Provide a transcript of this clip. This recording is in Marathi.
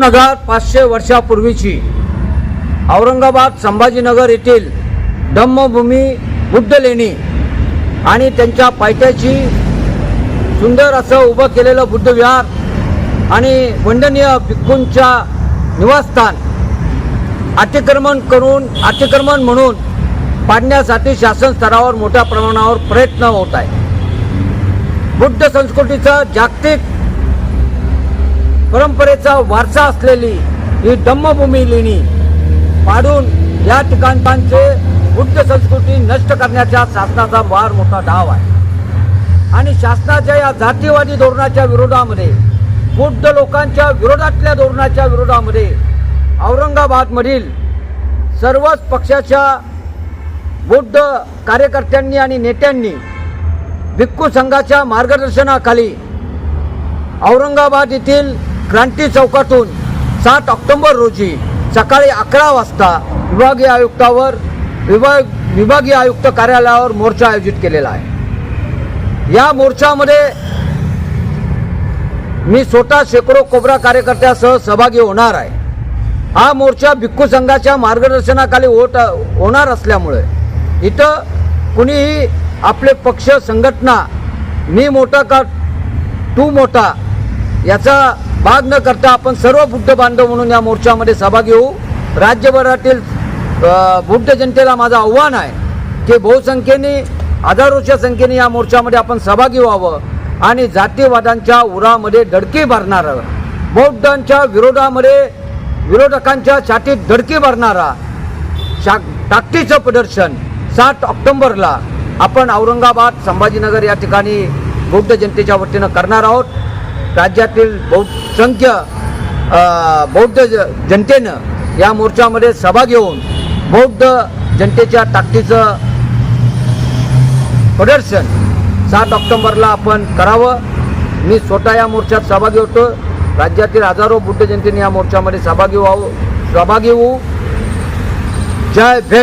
नगर पाचशे वर्षापूर्वीची औरंगाबाद संभाजीनगर येथील धम्मभूमी बुद्ध लेणी आणि त्यांच्या पायथ्याची सुंदर असं उभं केलेलं बुद्धविहार आणि वंदनीय भिक्खूंच्या निवासस्थान अतिक्रमण करून अतिक्रमण म्हणून पाडण्यासाठी शासन स्तरावर मोठ्या प्रमाणावर प्रयत्न होत आहे. बुद्ध संस्कृतीचं जागतिक परंपरेचा वारसा असलेली ही धम्मभूमी लेणी पाडून या ठिकाणचे बुद्ध संस्कृती नष्ट करण्याचा शासनाचा फार मोठा डाव आहे. आणि शासनाच्या या जातीवादी धोरणाच्या विरोधामध्ये बुद्ध लोकांच्या विरोधातल्या धोरणाच्या विरोधामध्ये औरंगाबादमधील सर्वच पक्षाच्या बुद्ध कार्यकर्त्यांनी आणि नेत्यांनी भिक्खू संघाच्या मार्गदर्शनाखाली औरंगाबाद येथील क्रांती चौकातून सात ऑक्टोंबर रोजी सकाळी अकरा वाजता विभागीय आयुक्तावर विभाग विभागीय आयुक्त कार्यालयावर मोर्चा आयोजित केलेला आहे. या मोर्चामध्ये मी स्वतः शेकडो कोबरा कार्यकर्त्यासह सहभागी होणार आहे. हा मोर्चा भिक्खू संघाच्या मार्गदर्शनाखाली होत होणार असल्यामुळे इथं कुणीही आपले पक्ष संघटना मी मोठा का तू मोठा याचा भाग न करता आपण सर्व बुद्ध बांधव म्हणून या मोर्चामध्ये सहभागी होऊ. राज्यभरातील बुद्ध जनतेला माझं आव्हान आहे की बहुसंख्येने हजारोच्या संख्येने या मोर्चामध्ये आपण सहभागी व्हावं आणि जातीवादांच्या उरामध्ये धडकी भरणारं बौद्धांच्या विरोधामध्ये विरोधकांच्या छातीत धडकी भरणारा शा ताकदीचं प्रदर्शन सात ऑक्टोंबरला आपण औरंगाबाद संभाजीनगर या ठिकाणी बौद्ध जनतेच्या वतीनं करणार आहोत. राज्यातील बहुसंख्य बौद्ध ज- जनतेनं या मोर्चामध्ये सभा घेऊन बौद्ध जनतेच्या ताकदीचं प्रदर्शन सात ऑक्टोंबरला आपण करावं. मी स्वतः या मोर्चात सहभागी होतो. राज्यातील हजारो बुद्ध जनतेने या मोर्चामध्ये सहभागी व्हावं. सहभागी होऊ. जय भीम.